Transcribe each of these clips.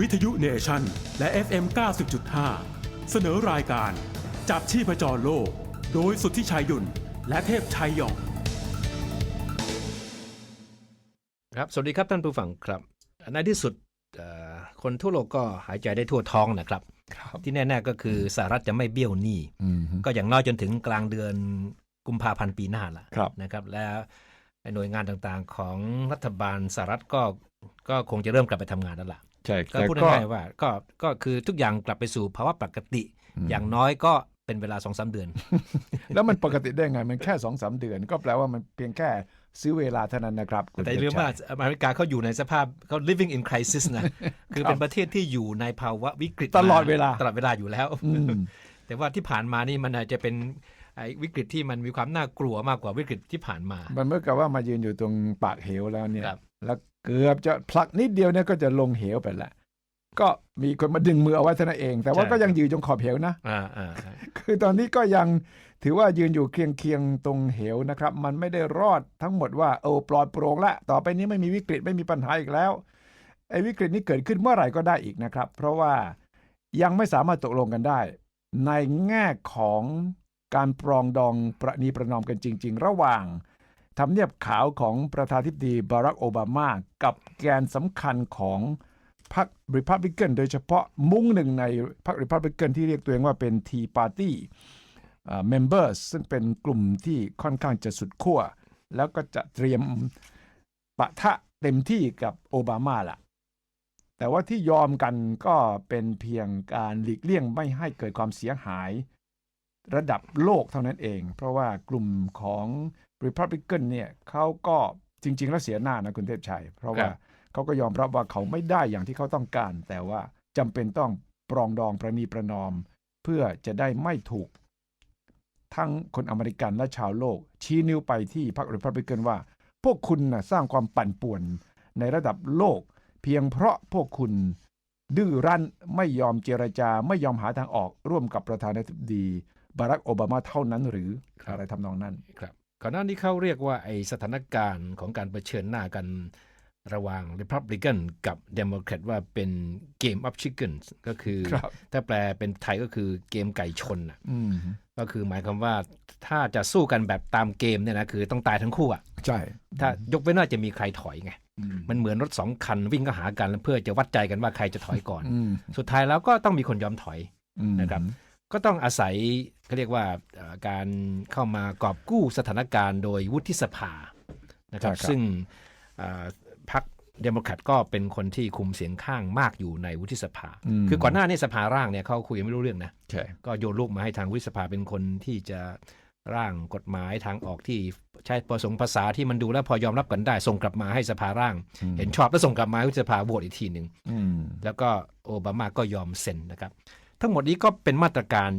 วิทยุเนชั่น และ FM 90.5 เสนอรายการ จับชีพจรโลก โดยสุทธิชัยหยุ่น และเทพชัยหยองครับ สวัสดีครับท่านผู้ฟังครับ ในที่สุดเอ่อคนทั่วโลกก็หายใจได้ทั่วท้องนะครับครับที่แน่ ๆ ก็คือสหรัฐจะไม่เบี้ยวหนี้อืมก็อย่างน้อยจนถึงกลางเดือนกุมภาพันธ์ปีหน้าละครับนะครับ และหน่วยงานต่างๆของรัฐบาลสหรัฐก็ ก็คงจะเริ่มกลับไปทำงานแล้วล่ะใช่ก็แต่พูดก็ง่ายๆว่าก็ก็คือทุกอย่างกลับไปสู่ภาวะปกติ อย่างน้อยก็เป็นเวลาสองสาเดือน แล้วมันปกติได้ไง มันแค่สองสามเดือน ก็แปลว่ามันเพียงแค่ซื้อเวลาเท่านั้นนะครับคุณแต่อย่าลืมเดชชัว่ายอเมริกาเขาอยู่ในสภาพเขา living in crisis นะ คือเป็นประเทศที่อยู่ในภาวะวิกฤตตลอดเวลาตลอดเวลาอยู่แล้วอืมแต่ว่าที่ผ่านมานี่มันอาจจะเป็นไอ้วิกฤตที่มันมีความน่ากลัวมากกว่าวิกฤตที่ผ่านมา มันเมื่อกับว่ามายืนอยู่ตรงปากเหวแล้วเนี่ยครับ แล้วเกือบจะผลักนิดเดียวเนี่ยก็จะลงเหวไปละก็มีคนมาดึงมือเอาไว้เท่านั้นเอง แต่ว่าก็ยังยืนตรงขอบเหวนะอ่าอ่าคือตอนนี้ก็ยังถือว่ายืนอยู่เคียงเคียงๆตรงเหวนะครับ มันไม่ได้รอดทั้งหมดว่าโอ้ปลอดโปร่งละต่อไปนี้ไม่มีวิกฤตไม่มีปัญหาอีกแล้วไอ้วิกฤตนี้เกิดขึ้นเมื่อไหร่ก็ได้อีกนะครับ เพราะว่ายังไม่สามารถตกลงกันได้ ในแง่ของการปรองดองประนีประนอมกันจริง ๆ ระหว่าง ทำเนียบขาวของประธานาธิบดีบารักโอบามา กับแกนสำคัญของพรรคริพับลิกันโดยเฉพาะมุ้งหนึ่งในพรรคริพับลิกันที่เรียกตัวเองว่าเป็นทีปาร์ตี้เมมเบอร์ซึ่งเป็นกลุ่มที่ค่อนข้างจะสุดขั้วแล้วก็จะเตรียมปะทะเต็มที่กับโอบามาล่ะ แต่ว่าที่ยอมกันก็เป็นเพียงการหลีกเลี่ยงไม่ให้เกิดความเสียหาย ระดับโลกเท่านั้นเอง เพราะว่ากลุ่มของ Republican เนี่ยเขาก็จริง ๆ แล้วเสียหน้านะคุณเทพชัย เพราะว่าเขาก็ยอมรับว่าเขาไม่ได้อย่างที่เขาต้องการ แต่ว่าจำเป็นต้องปรองดองประนีประนอม เพื่อจะได้ไม่ถูก ทั้งคนอเมริกันและชาวโลก ชี้นิ้วไปที่พรรครีพับลิกันว่า พวกคุณนะสร้างความปั่นป่วนในระดับโลก เพียงเพราะพวกคุณดื้อรั้นไม่ยอมเจรจาไม่ยอมหาทางออกร่วมกับประธานาธิบดีบารักโอบามาเท่านั้นหรือครับอะไรทำนองนั้นครับ ก่อนหน้านี้เขาเรียกว่าไอสถานการณ์ของการเผชิญหน้ากันระหว่าง Republican กับ Democrat ว่าเป็น Game of Chickens ก็คือครับถ้าแปลเป็นไทยก็คือเกมไก่ชนน่ะอืมก็คือหมายความว่าถ้าจะสู้กันแบบตามเกมเนี่ยนะคือต้องตายทั้งคู่อะใช่ ถ้ายกเว้นว่าจะมีใครถอยไงอืมมันเหมือนรถสองคันวิ่งก็หากันเพื่อจะวัดใจกันว่าใครจะถอยก่อนอืมสุดท้ายแล้วก็ต้องมีคนยอมถอยอืมนะครับ ก็ต้องอาศัยเขาเรียกว่าเอ่อการเข้ามากอบกู้สถานการณ์โดยวุฒิสภานะครับใช่ครับซึ่งเอ่อพรรคเดโมแครตก็เป็นคนที่คุมเสียงข้างมากอยู่ในวุฒิสภามคือก่อนหน้านี้สภาร่างเนี่ยเขาคุยกันไม่รู้เรื่องนะใช่ก็โยนลูกมาให้ทางวุฒิสภาเป็นคนที่จะร่างกฎหมายทางออกที่ใช้ประสงค์ภาษาที่มันดูแล้วพอยอมรับกันได้ ส่งกลับมาให้สภาร่าง เห็นชอบแล้วส่งกลับมาให้วุฒิสภาโหวตอีกทีหนึ่งอืมแล้วก็โอบามาก็ยอมเซ็นนะครับ ทั้งหมดนี้ก็เป็นมาตรการ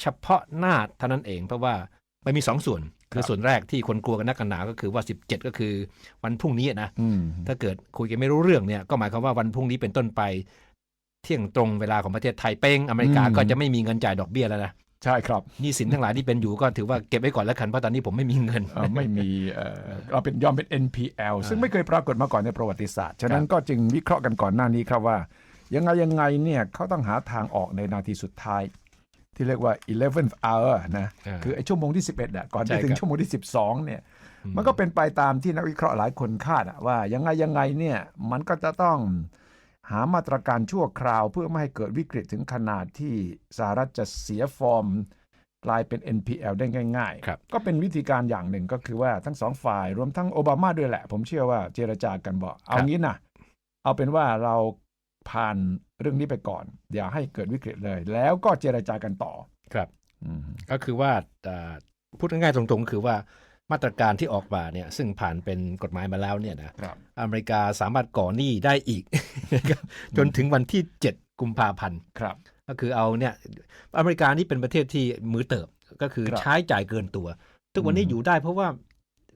เฉพาะหน้าเท่านั้นเอง เพราะว่ามันมีสองส่วน คือส่วนแรกที่คนกลัวกันนักกันหนา ก็คือว่า 17 ก็คือวันพรุ่งนี้นะอืมถ้าเกิดคุยกันไม่รู้เรื่องเนี่ยก็หมายความว่าวันพรุ่งนี้เป็นต้นไป เที่ยงตรงเวลาของประเทศไทยเป้งอเมริกาก็จะไม่มีเงินจ่ายดอกเบี้ยแล้วนะใช่ครับหนี้สินทั้งหลายที่เป็นอยู่ก็ถือว่าเก็บไว้ก่อนแล้วกันเพราะตอนนี้ผมไม่มีเงินเอ่อไม่มีเอ่อเราเป็นยอมเป็น NPL ซึ่งไม่เคยปรากฏมาก่อนในประวัติศาสตร์ ฉะนั้นก็จึงวิเคราะห์กันก่อนหน้านี้ครับว่า ยังไงยังไงเนี่ยเขาต้องหาทางออกในนาทีสุดท้าย ที่เรียกว่า 11th hour นะอ่าคือไอ้ชั่วโมงที่ 11อะก่อนใช่จะถึคงรับชั่วโมงที่ 12เนี่ยมันก็เป็นไปตามที่นักวิเคราะห์หลายคนคาดอะว่ายังไงยังไงเนี่ยมันก็จะต้องหามาตรการชั่วคราวเพื่อไม่ให้เกิดวิกฤตถึงขนาดที่สหรัฐจะเสียฟอร์มกลายเป็น NPL ได้ง่ายครับๆก็เป็นวิธีการอย่างหนึ่งก็คือว่าทั้งสองฝ่ายรวมทั้งโอบามาด้วยแหละ ผมเชื่อว่าเจรจากันบอก เอางี้นะเอาเป็นว่าเรา ผ่านเรื่องนี้ไปก่อน อย่าให้เกิดวิกฤตเลย แล้วก็เจรจากันต่อครับอืมก็คือว่าอ่าพูดง่ายๆตรงๆ คือว่ามาตรการที่ออกมาเนี่ยซึ่งผ่านเป็นกฎหมายมาแล้วเนี่ยนะครับอเมริกาสามารถก่อหนี้ได้อีกนะครับจนถึงวันที่ 7 กุมภาพันธ์ครับ ก็คือเอาเนี่ยอเมริกานี่เป็นประเทศที่มือเติบก็คือครับใช้จ่ายเกินตัว ทุกวันนี้อืมอยู่ได้เพราะว่า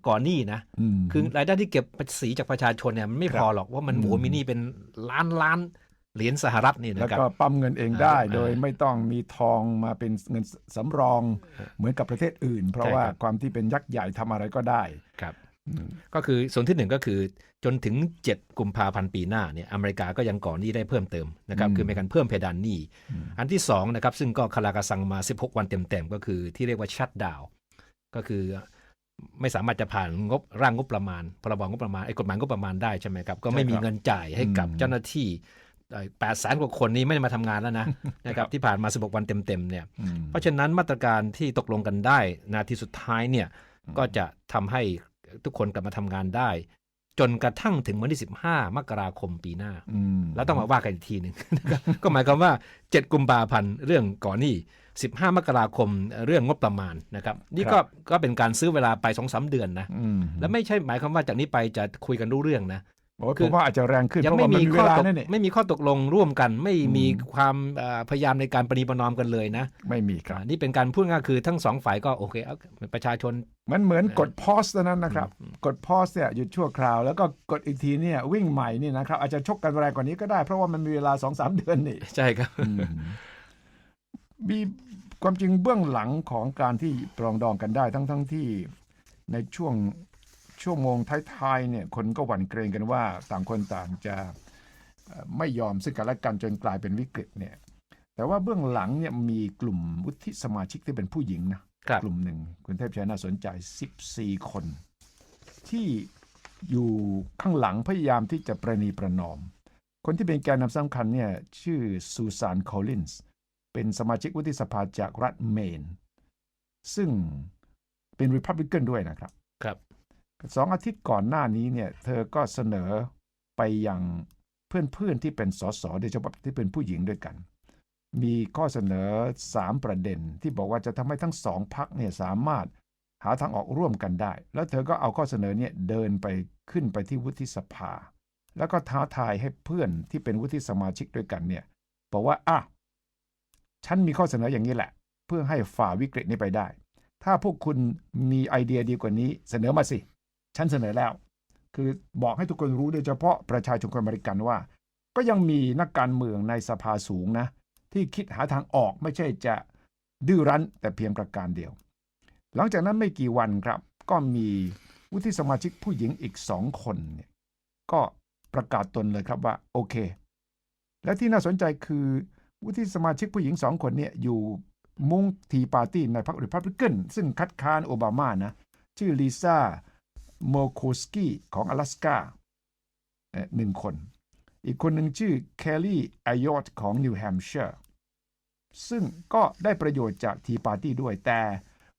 ก่อนหนี้นะมคือรายได้ที่เก็บภาษีจากประชาชนเนี่ยมันไม่ครับพอหรอกว่ามันอืมโหมีหนี้เป็นล้านล้าน เหรียญสหรัฐนี่แล้วนะครับ ก็ปั๊มเงินเองได้อ่าโดยไม่ต้องมีทองมาเป็นเงินสำรองเหมือนกับประเทศอื่น เพราะใช่ว่าครับ ความที่เป็นยักษ์ใหญ่ทำอะไรก็ได้ ครับอืมก็คือส่วนที่หนึ่งก็คือจนถึง 7 กุมภาพันธ์ปีหน้าเนี่ยอเมริกาก็ยังก่อหนี้ได้เพิ่มเติมนะครับ อืม คือมีการเพิ่มเพดานหนี้อืมอันที่2นะครับ ซึ่งก็คลากระซังมา 16 วันเต็มๆ ก็คือที่เรียกว่าชัดดาวก็คือไม่สามารถจะผ่านงบร่างงบประมาณพรบงบประมาณไอ้กฎหมายงบประมาณได้ใช่ไหมครับ ก็ไม่มีเงินจ่ายให้กับเจ้าหน้าที่ แปดแสนกว่าคนนี้ไม่ได้มาทำงานแล้วนะนะครับที่ผ่านมา 16 วันเต็มๆเนี่ยอืมเพราะฉะนั้นมาตรการที่ตกลงกันได้นาทีสุดท้ายเนี่ยก็จะทำให้ทุกคนกลับมาทำงานได้ จนกระทั่งถึงวันที่ 15 มกราคมปีหน้าอืมแล้วต้องมาว่ากันอีกทีหนึ่งนะครับก็หมายความว่า 7 กุมภาพันธ์เรื่องก่อนหนี้15 มกราคมเรื่องงบประมาณนะครับนี่ก็ก็เป็นการซื้อเวลาไป2-3เดือนนะอืมและไม่ใช่หมายความว่าจากนี้ไปจะคุยกันรู้เรื่องนะโอ้ยคื ผอมว่าอาจจะแรงขึ้น ยัเพราะไม่ว่ามันมีมีเวข้อลาตกนั่นนี่ไม่มีข้อตกลงร่วมกัน ไม่มีอืมความเอ่อพยายามในการประนีประนอมกันเลยนะ ไม่มีครับอ่านี่เป็นการพูดง่ายๆคือทั้งสองฝ่ายก็โอเคเอาประชาชน มันเหมือนกดพอสนั้นนะครับ กดพอสเนี่ยหยุดชั่วคราว แล้วก็กดอีกทีเนี่ยวิ่งใหม่นี่นะครับ อาจจะชกกันแรงกว่านี้ก็ได้ เพราะว่ามันมีเวลาสองสามเดือนนี่ใช่ครับมีความจริงเบื้องหลังของการที่ปรองดองกันได้ทั้งทั้งที่ในช่วง ชั่วโมงท้ายๆเนี่ยคนก็หวั่นเกรงกันว่าต่างคนต่างจะเอ่อไม่ยอมซึ่งกันและกันจนกลายเป็นวิกฤตเนี่ยแต่ว่าเบื้องหลังเนี่ยมีกลุ่มวุฒิสมาชิกที่เป็นผู้หญิงนะครับกลุ่มหนึ่งคุณเทพชัยน่าสนใจ 14 คน ที่อยู่ข้างหลังพยายามที่จะประนีประนอม คนที่เป็นแกนนำสำคัญเนี่ยชื่อซูซานคอลลินส์เป็นสมาชิกวุฒิสภาจากรัฐเมน ซึ่งเป็นริพับลิกันด้วยนะครับครับ สองอาทิตย์ก่อนหน้านี้เนี่ยเธอก็เสนอไปยังเพื่อนๆที่เป็นสสโดยเฉพาะที่เป็นผู้หญิงด้วยกัน มีข้อเสนอ 3 ประเด็นที่บอกว่าจะทำให้ทั้งสองพักเนี่ยสามารถหาทางออกร่วมกันได้ แล้วเธอก็เอาข้อเสนอเนี่ยเดินไปขึ้นไปที่วุฒิสภา แล้วก็ท้าทายให้เพื่อนที่เป็นวุฒิสมาชิกด้วยกันเนี่ยบอกว่าอะฉันมีข้อเสนออย่างนี้แหละ เพื่อให้ฝ่าวิกฤตนี้ไปได้ ถ้าพวกคุณมีไอเดียดีกว่านี้เสนอมาสิ ฉันเสนอแล้ว คือบอกให้ทุกคนรู้โดยเฉพาะประชาชนคนอเมริกันว่า ก็ยังมีนักการเมืองในสภาสูงนะ ที่คิดหาทางออกไม่ใช่จะดื้อรั้นแต่เพียงประการเดียว หลังจากนั้นไม่กี่วันครับ ก็มีวุฒิสมาชิกผู้หญิงอีกสองคนเนี่ยก็ประกาศตนเลยครับว่าโอเค และที่น่าสนใจคือวุฒิสมาชิกผู้หญิงสองคนเนี่ยอยู่มุ้งทีปาร์ตี้ในพรรคริพับลิกันซึ่งคัดค้านโอบามานะ ชื่อลิซ่า โมโคสกี้ของอลาสกาหนึ่งคน อีกคนหนึ่งชื่อแคลลี่อายอตของนิวแฮมเชอร์ซึ่งก็ได้ประโยชน์จากทีปาร์ตี้ด้วย แต่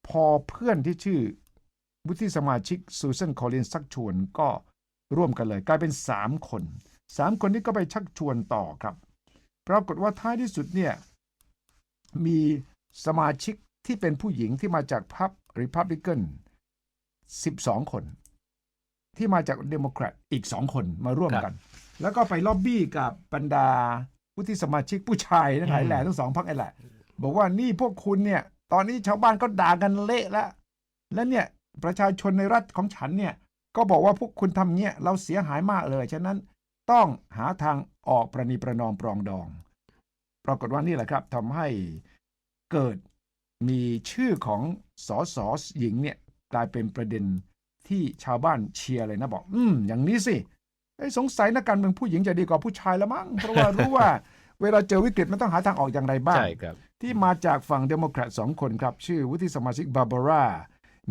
พอเพื่อนที่ชื่อวุฒิสมาชิกซูซ a นคอลลินชักชวนก็ร่วมกันเลย กลายเป็น 3 คน 3 คนนี้ก็ไปชักชวนต่อครับ ปรากฏว่าท้ายที่สุดเนี่ย มีสมาชิกที่เป็นผู้หญิงที่มาจากพรรคริพับลิกัน12 คน ที่มาจากเดโมแครตอีก2คนมาร่วมกัน แล้วก็ไปล็อบบี้กับบรรดาผู้ที่สมาชิกผู้ชายทั้งหลายแหล่ทั้งสองพรรคไอ้แหละ บอกว่านี่พวกคุณเนี่ย ตอนนี้ชาวบ้านก็ด่ากันเละแล้ว และเนี่ยประชาชนในรัฐของฉันเนี่ย ก็บอกว่าพวกคุณทำเงี้ยเราเสียหายมากเลย ฉะนั้นต้องหาทางออกประนีประนอมปรองดอง ปรากฏว่านี่แหละครับทำให้เกิดมีชื่อของสอสอหญิงเนี่ยกลายเป็นประเด็น ที่ชาวบ้านเชียร์เลยนะบอก อืม อย่างนี้สิเอ้ยสงสัยนักการเมืองผู้หญิงจะดีกว่าผู้ชายละมั้งเพราะว่ารู้ว่าเวลาเจอวิกฤตมันต้องหาทางออกอย่างไรบ้าง ใช่ครับ ที่มาจากฝั่งเดโมแครตสองคนครับ ชื่อวุฒิสมาชิกบาร์บาร่า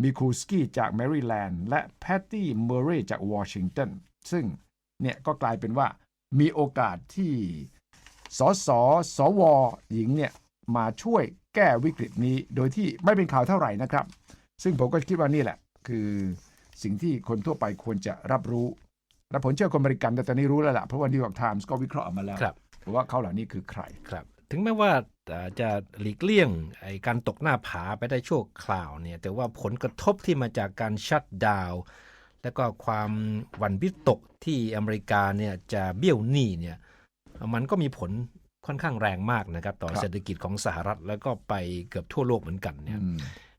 มิคูสกี้จากแมริแลนด์และแพตตี้เมอร์เรย์จากวอชิงตันซึ่งเนี่ยก็กลายเป็นว่ามีโอกาสที่สสสวหญิงเนี่ยมาช่วยแก้วิกฤตนี้ โดยที่ไม่เป็นข่าวเท่าไหร่นะครับ ซึ่งผมก็คิดว่านี่แหละ คือ สิ่งที่คนทั่วไปควรจะรับรู้และผมเชื่อคนอเมริกันแต่ตอนนี้รู้แล้วล่ะเพราะว่านิวยอร์กไทมส์ก็วิเคราะห์ออกมาแล้วครับว่าเขาเหล่านี้คือใครครับ ถึงแม้ว่าเอ่อจะหลีกเลี่ยงไอ้การตกหน้าผาไปได้ชั่วคราวเนี่ยแต่ว่าผลกระทบที่มาจากการชัดดาวน์และก็ความหวั่นวิตกที่อเมริกาเนี่ยจะเบี้ยวหนี้เนี่ยมันก็มีผลค่อนข้างแรงมากนะครับ ต่อครับเศรษฐกิจของสหรัฐแล้วก็ไปเกือบทั่วโลกเหมือนกันเนี่ยอื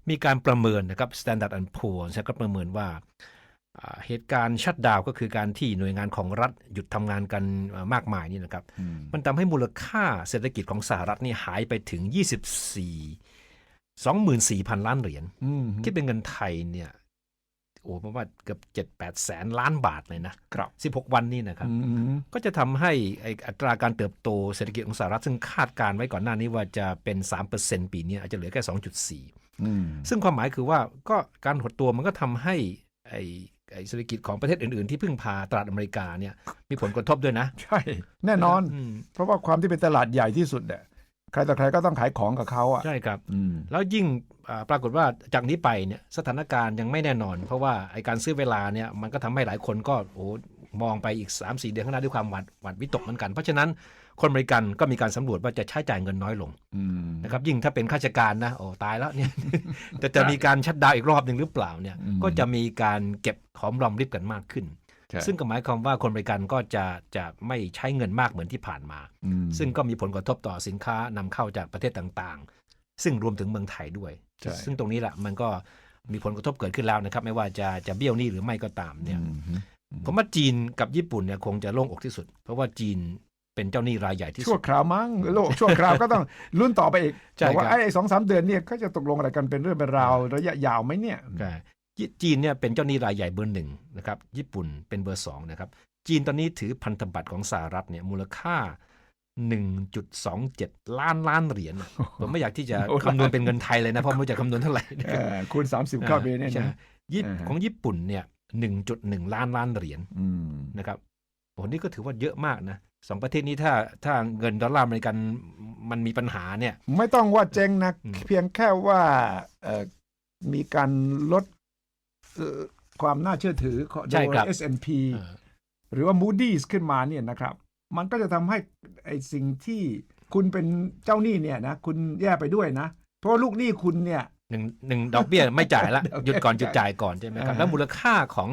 มมีการประเมินนะครับ Standard and Poor's ก็ประเมินว่าอ่าเหตุการณ์ชัดดาวน์ก็คือการที่หน่วยงานของรัฐหยุดทำงานกันอ่ามากมายนี่นะครับอืมมันทำให้มูลค่าเศรษฐกิจของสหรัฐนี่หายไปถึง 24 24,000 ล้านเหรียญอืมคิดเป็นเงินไทยเนี่ยโอ้ผมว่าเกือบ7 8แสนล้านบาทเลยนะครับ16 วันนี้นะครับอืมก็จะทำให้ไอ้อัตราการเติบโตเศรษฐกิจของสหรัฐซึ่งคาดการไว้ก่อนหน้านี้ว่าจะเป็น 3%ปีนี้อาจจะเหลือแค่ 2.4อืม ซึ่งความหมายคือว่าก็การหดตัวมันก็ทำให้ไอ้ไอ้เศรษฐกิจของประเทศอื่น ๆ ที่พึ่งพาตลาดอเมริกาเนี่ยมีผลกระทบด้วยนะ ใช่ แน่นอนมเพราะว่าความที่เป็นตลาดใหญ่ที่สุดเนี่ยใครต่อใครก็ต้องขายของกับเขาอะใช่ครับอืมแล้วยิ่งอ่าปรากฏว่าจากนี้ไปเนี่ยสถานการณ์ยังไม่แน่นอน เพราะว่าไอ้การซื้อเวลาเนี่ยมันก็ทำให้หลายคนก็โอ้ มองไปอีก 3 4 เดือนข้างหน้าด้วยความหวาดหวาดวิตกเหมือนกัน เพราะฉะนั้นคนอเมริกันก็มีการสำรวจว่าจะใช้จ่ายเงินน้อยลงอืมนะครับยิ่งถ้าเป็นข้าราชการนะโอ้ตายแล้วเนี่ยแต่จะมีการชัดดาวน์อีกรอบหนึ่งหรือเปล่าเนี่ยอืมก็จะมีการเก็บหอมรอมริบกันมากขึ้นใช่ซึ่งก็หมายความว่าคนอเมริกันก็จะจะไม่ใช้เงินมากเหมือนที่ผ่านมาอืมซึ่งก็มีผลกระทบต่อสินค้านำเข้าจากประเทศต่างๆ ซึ่งรวมถึงเมืองไทยด้วยใช่ซึ่งตรงนี้แหละมันก็มีผลกระทบเกิดขึ้นแล้วนะครับ ไม่ว่าจะจะเบี้ยวหนี้หรือไม่ก็ตามเนี่ยอืม ผมว่าจีนกับญี่ปุ่นเนี่ยคงจะโล่งอกที่สุด เพราะว่าจีนเป็นเจ้าหนี้รายใหญ่ที่ชั่สุวดคราวมั้งโลกชั่วคราวก็ต้องลุ้นต่อไปอีกใช่แต่ว่าครับไอ้สองสามเดือนเนี่ยเขาจะตกลงอะไรกันเป็นเรื่องเป็นราวระยะยาวไหมเนี่ยใช่ญี่จีนเนี่ยเป็นเจ้าหนี้รายใหญ่เบอร์หนึ่งนะครับญี่ปุ่นเป็นเบอร์สองนะครับจีนตอนนี้ถือพันธบัตรของสหรัฐเนี่ยมูลค่า 1.27 ล้านล้านเหรียญอะผมไม่อยากที่จะโอ้คำนวณเป็นเงินไทยเลยนะเพราะไม่รู้จะคำนวณเท่าไหร่เออคูณสามสิบเข้าไปเนี่ยใช่นะญี่อ่าฮะของญี่ปุ่นเนี่ย 1.1 ล้านล้านเหรียญอืมนะครับโอ้นี่ก็ถือว่าเยอะมากนะสองประเทศนี้ถ้าถ้าเงินดอลลาร์อเมริกันมันมีปัญหาเนี่ย ไม่ต้องว่าเจ๊งนะอืมเพียงแค่ว่าเอ่อมีการลดเอ่อความน่าเชื่อถือของโดย S&P เออหรือว่า Moody's ขึ้นมาเนี่ยนะครับ มันก็จะทำให้ไอ้สิ่งที่คุณเป็นเจ้าหนี้เนี่ยนะ คุณแย่ไปด้วยนะ เพราะว่าลูกหนี้คุณเนี่ย หนึ่งหนึ่งดอกเบี้ยไม่จ่ายละดอกเบี้ยหยุดก่อนไม่หยุดจ่ายจ่ายก่อนใช่ไหมครับอ่าฮะแล้วมูลค่าของ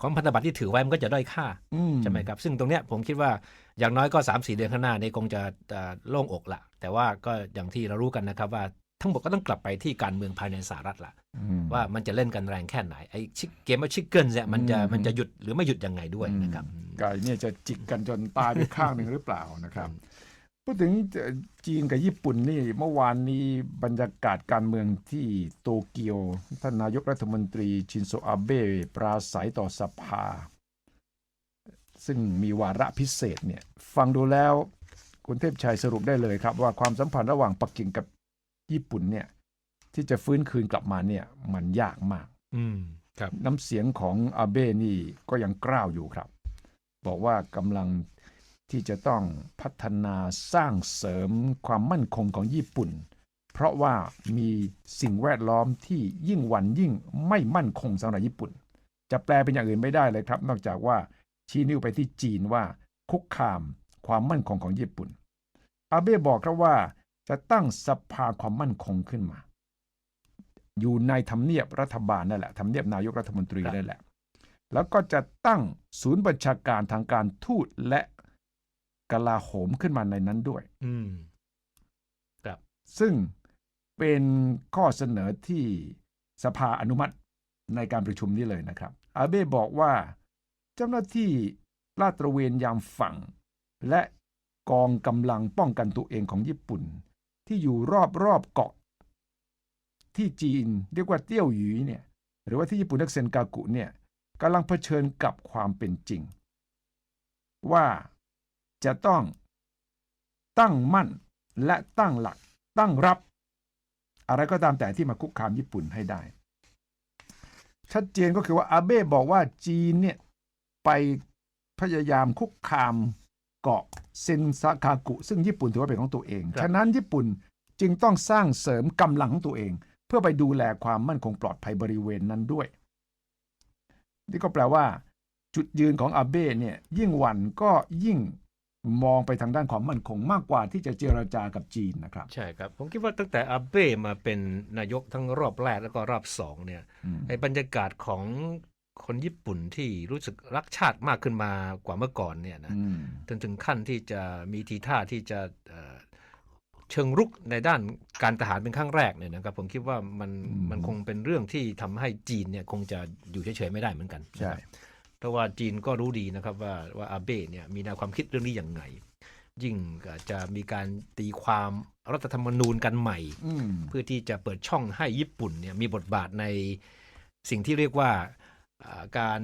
ของพันธบัตรที่ถือไว้มันก็จะด้อยค่าอืใช่ไหมครับ ซึ่งตรงเนี้ยผมคิดว่าอย่างน้อยก็ 3 4 เดือนข้างหน้านี้คงจะเอ่อโล่งอกละแต่ว่าก็อย่างที่เรารู้กันนะครับว่าทั้งหมดก็ต้องกลับไปที่การเมืองภายในสหรัฐละอืมว่ามันจะเล่นกันแรงแค่ไหนไอ้ชิเกมว่าชิคเกิลเนี่ยมันจะอืมมันจะหยุดหรือไม่หยุดยังไงด้วยนะครับไก่เนี่ยจะจิกกันจนตายไปข้างหนึ่งหรือเปล่านะครับ พูดถึงจีนกับญี่ปุ่นนี่เมื่อวานนี้บรรยากาศการเมืองที่โตเกียว ท่านนายกรัฐมนตรีชินโซอาเบะปราศัยต่อสภา ซึ่งมีวาระพิเศษเนี่ย ฟังดูแล้ว คุณเทพชัยสรุปได้เลยครับ ว่าความสัมพันธ์ระหว่างปักกิ่งกับญี่ปุ่นเนี่ย ที่จะฟื้นคืนกลับมาเนี่ย มันยากมาก อืมครับ น้ำเสียงของอาเบ้นี่ก็ยังกล้าวอยู่ครับ บอกว่ากำลัง ที่จะต้องพัฒนาสร้างเสริมความมั่นคงของญี่ปุ่น เพราะว่ามีสิ่งแวดล้อมที่ยิ่งวันยิ่งไม่มั่นคงสำหรับญี่ปุ่น จะแปลเป็นอย่างอื่นไม่ได้เลยครับ นอกจากว่าชี้นิ้วไปที่จีนว่าคุกคามความมั่นคงของญี่ปุ่น อาเบ้บอกครับว่าจะตั้งสภาความมั่นคงขึ้นมา อยู่ในทำเนียบรัฐบาลนั่นแหละทำเนียบนายกรัฐมนตรีนั่นแหละ แล้วก็จะตั้งศูนย์บัญชาการทางการทูตและ กลาโหมขึ้นมาในนั้นด้วย อืมซึ่งเป็นข้อเสนอที่สภาอนุมัติในการประชุมนี้เลยนะครับ อาเบ้บอกว่าเจ้าหน้าที่ลาดตระเวนยามฝั่ง และกองกำลังป้องกันตัวเองของญี่ปุ่น ที่อยู่รอบรอบเกาะ ที่จีนเรียกว่าเตี้ยวหยีเนี่ยหรือว่าที่ญี่ปุ่นเรียกเซนกากุเนี่ยกำลังเผชิญกับความเป็นจริง ว่า จะต้องตั้งมั่นและตั้งหลักตั้งรับ อะไรก็ตามแต่ที่มาคุกคามญี่ปุ่นให้ได้ ชัดเจนก็คือว่าอาเบ้บอกว่าจีนเนี่ยไปพยายามคุกคามเกาะเซนซาคากุ ซึ่งญี่ปุ่นถือว่าเป็นของตัวเองครับฉะนั้นญี่ปุ่นจึงต้องสร้างเสริมกำลังของตัวเอง เพื่อไปดูแลความมั่นคงปลอดภัยบริเวณนั้นด้วย นี่ก็แปลว่า จุดยืนของอาเบ้เนี่ยยิ่งหวันก็ยิ่ง มองไปทางด้านความมั่นคงมากกว่าที่จะเจรจากับจีนนะครับ ใช่ครับ ผมคิดว่าตั้งแต่อาเบ้มาเป็นนายกทั้งรอบแรกแล้วก็รอบสองเนี่ยอืมไอ้บรรยากาศของคนญี่ปุ่นที่รู้สึกรักชาติมากขึ้นมากว่าเมื่อก่อนเนี่ยนะอืมจนถึงขั้นที่จะมีทีท่าที่จะเอ่อเชิงรุกในด้านการทหารเป็นครั้งแรกเนี่ยนะครับ ผมคิดว่ามันอืมมันคงเป็นเรื่องที่ทำให้จีนเนี่ยคงจะอยู่เฉยๆไม่ได้เหมือนกันใช่นะครับ เพราะว่าจีนก็รู้ดีนะครับว่าว่าอาเบ้เนี่ยมีแนวความคิดเรื่องนี้อย่างไง ยิ่งจะมีการตีความรัฐธรรมนูญกันใหม่อืมเพื่อที่จะเปิดช่องให้ญี่ปุ่นเนี่ยมีบทบาทในสิ่งที่เรียกว่าอ่าการ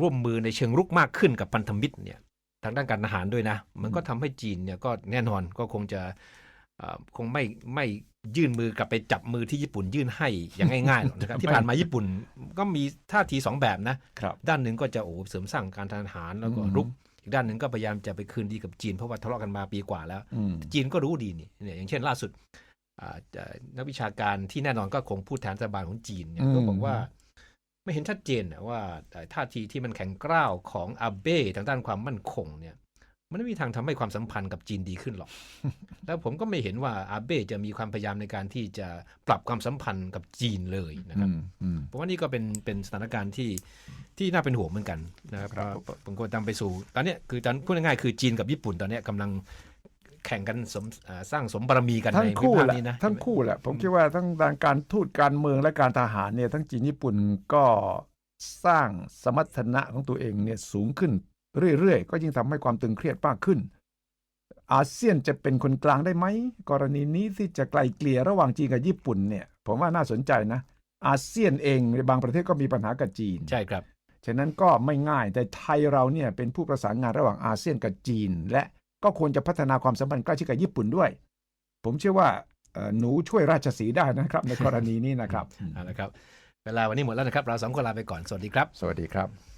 ร่วมมือในเชิงรุกมากขึ้นกับพันธมิตรเนี่ยทางด้านการทหารด้วยนะ มันก็ทำให้จีนเนี่ยก็แน่นอนก็คงจะอ่า คงไม่ไม่ยื่นมือกลับไปจับมือที่ญี่ปุ่นยื่นให้อย่างง่ายๆหรอกนะครับที่ผ่านมาญี่ปุ่นก็มีท่าทีสองแบบนะครับด้านหนึ่งก็จะโอ้เสริมสร้างการทหารแล้วก็อืมรุกอีกด้านหนึ่งก็พยายามจะไปคืนดีกับจีนเพราะว่าทะเลาะกันมาปีกว่าแล้วอืมจีนก็รู้ดีนี่เนี่ยอย่างเช่นล่าสุดอ่าจะนักวิชาการที่แน่นอนก็คงพูดแทนรัฐบาลของจีนเนี่ยก็บอกว่า ไม่เห็นชัดเจนนะว่าเอ่อท่าทีที่มันแข็งกร้าวของอาเบ้ทางด้านความมั่นคงเนี่ย มันไม่มีทางทำให้ความสัมพันธ์กับจีนดีขึ้นหรอก แล้วผมก็ไม่เห็นว่าอาเบ้จะมีความพยายามในการที่จะปรับความสัมพันธ์กับจีนเลยนะครับอืมอืมผมว่านี่ก็เป็นเป็นสถานการณ์ที่ที่น่าเป็นห่วงเหมือนกันนะครับครับเพราะผมก็นำไปสู่ ตอนเนี้ยคือตอนพูดง่ายๆคือจีนกับญี่ปุ่นตอนเนี้ยกำลังแข่งกันสมอ่าสร้างสมบารมีกันทั้ในงวิคู่พากแหละษ์นี้นะทั้งคู่แหละผมคิดว่าทั้งด้านการทูตการเมืองและการทหารเนี่ยทั้งจีนญี่ปุ่นก็สร้างสมรรถนะของตัวเองเนี่ยสูงขึ้น เรื่อยๆ ก็ยิ่งทำให้ความตึงเครียดมากขึ้น อาเซียนจะเป็นคนกลางได้ไหม กรณีนี้ที่จะไกลเกลี่ยระหว่างจีนกับญี่ปุ่นเนี่ย ผมว่าน่าสนใจนะ อาเซียนเองในบางประเทศก็มีปัญหากับจีน ใช่ครับ ฉะนั้นก็ไม่ง่าย แต่ไทยเราเนี่ยเป็นผู้ประสานงานระหว่างอาเซียนกับจีน และก็ควรจะพัฒนาความสัมพันธ์ใกล้ชิดกับญี่ปุ่นด้วย ผมเชื่อว่าเอ่อหนูช่วยราชสีห์ได้นะครับ ในกรณีนี้นะครับเอาละครับ เวลาวันนี้หมดแล้วนะครับ เราสองคนลาไปก่อน สวัสดีครับ สวัสดีครับ